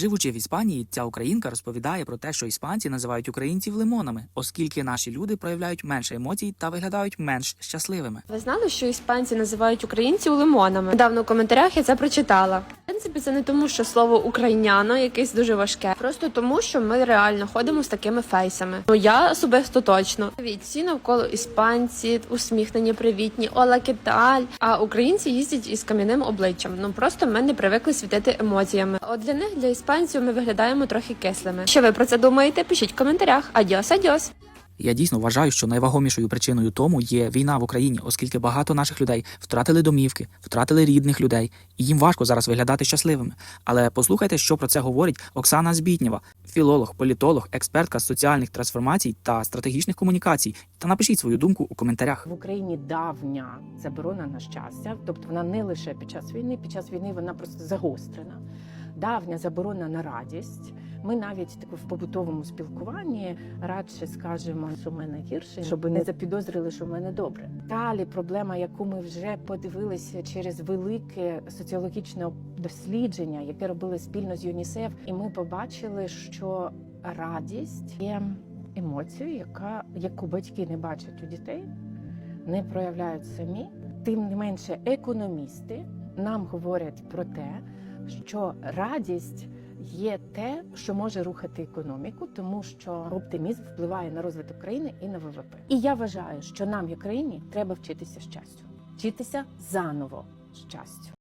Живучи в Іспанії, ця українка розповідає про те, що іспанці називають українців лимонами, оскільки наші люди проявляють менше емоцій та виглядають менш щасливими. Ви знали, що іспанці називають українців лимонами? Недавно в коментарях я це прочитала. Принципі, це не тому, що слово україняно якесь дуже важке, просто тому, що ми реально ходимо з такими фейсами. Ну я особисто точно. Від всі навколо іспанці, усміхнені, привітні, ола кеталь. А українці їздять із кам'яним обличчям. Ну просто ми не привикли світити емоціями. От для них, для іспанців, ми виглядаємо трохи кислими. Що ви про це думаєте? Пишіть в коментарях. Адіос, адіос! Я дійсно вважаю, що найвагомішою причиною тому є війна в Україні, оскільки багато наших людей втратили домівки, втратили рідних людей, і їм важко зараз виглядати щасливими. Але послухайте, що про це говорить Оксана Збітнєва, філолог, політолог, експертка з соціальних трансформацій та стратегічних комунікацій. Та напишіть свою думку у коментарях. В Україні давня заборона на щастя, тобто вона не лише під час війни, під час війни вона просто загострена. Давня заборона на радість. Ми навіть таку в побутовому спілкуванні радше скажемо, що в мене гірше, щоб не запідозрили, що в мене добре. Далі проблема, яку ми вже подивилися через велике соціологічне дослідження, яке робили спільно з ЮНІСЕФ, і ми побачили, що радість є емоцією, яка яку батьки не бачать у дітей, не проявляють самі. Тим не менше, економісти нам говорять про те, що радість є те, що може рухати економіку, тому що оптимізм впливає на розвиток країни і на ВВП. І я вважаю, що нам, як країні, треба вчитися щастю, вчитися заново щастю.